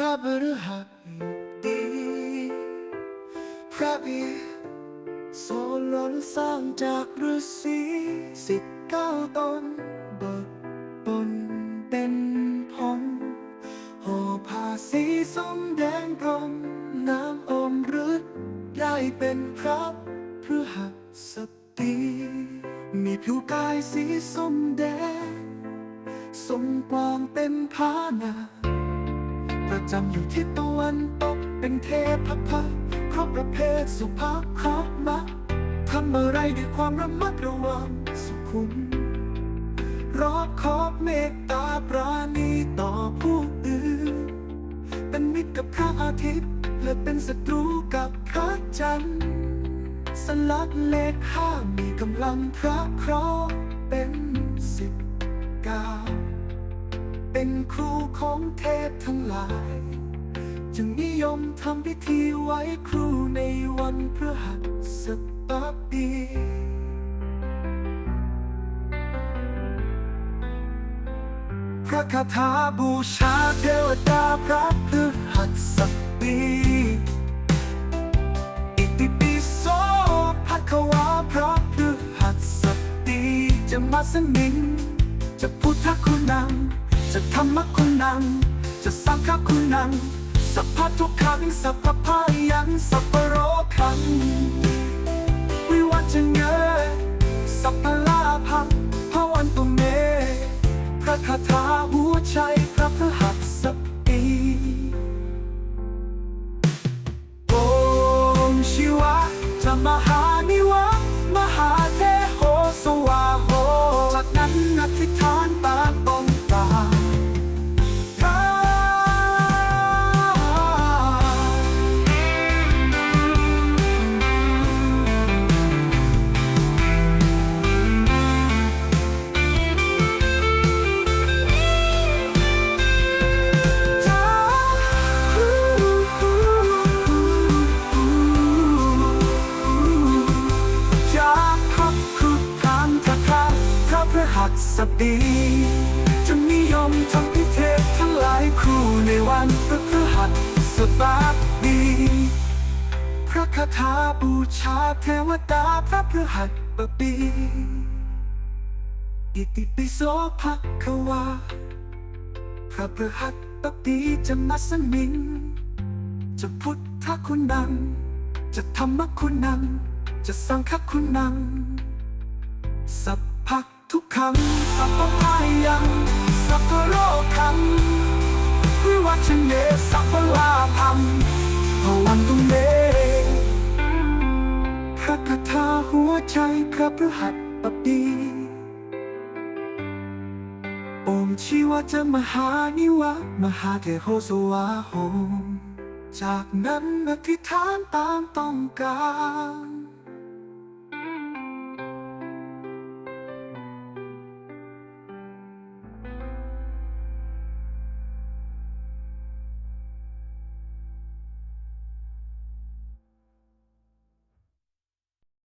ระบฤหัสดีพระบิดโซลนสร้างจากฤาษีสิบเก้าตนเบิกบนเป็นพงห่อผ้าสีส้มแดงกลมน้ำอมฤทธิ์ได้เป็นพระพฤหัสดีมีผิวกายสีส้มแดงทรงกวางเป็นพานา ประจำอยู่ทิศตะวันตก เป็นเทพพะครบประเภทสุภาพครอบมักทำอะไรด้วยความระมัดระวังสุขุม รอบขอบเมตตาปราณีต่อผู้อื่น เป็นมิตรกับพระอาทิตย์ และเป็นศัตรูกับพระจันทร์ สลักเลขห้ามีกำลังพระเคราะห์ เป็นครูของเทพทั้งหลาย จึงนิยมทำพิธีไว้ครูในวันพฤหัสบดีพระคาถาบูชาเทวดาพระพฤหัสบดีอิติปิโสพัทวาพระพฤหัสบดีจะมาสมิงจะพุทธคุณนัง จะทำมาคุณนัง จะสังฆคุณนัง สัพพะทุกขังสัพพะพายังสัพพโรคัง วิวัจเงสัพพลาภังพระวันตุเม พระคาถาหัวใจพระพหัสสัพ ระพฤหัสบดีจะนิยมทำพิเทศทั้งหลายครูในวันพระพฤหัสบดีพระคาถาบูชาเทวดาพระพฤหัสบดีอิติปิโสภะควาพระพฤหัสบดีจะมาสมิง จะพุทธคุณนัง จะธรรมคุณนัง จะสังฆคุณนัง สัพพะ ทุกขังสัพพะพายังสัพพะโรคังวิวัชเนสัพพะลาภังพวันตุเมพระคาถาหัวใจพระพฤหัสบดีโอมชีวะจะมหานิวะ มหาเทโหสวาโหมจากนั้นอธิษฐานตามต้องการ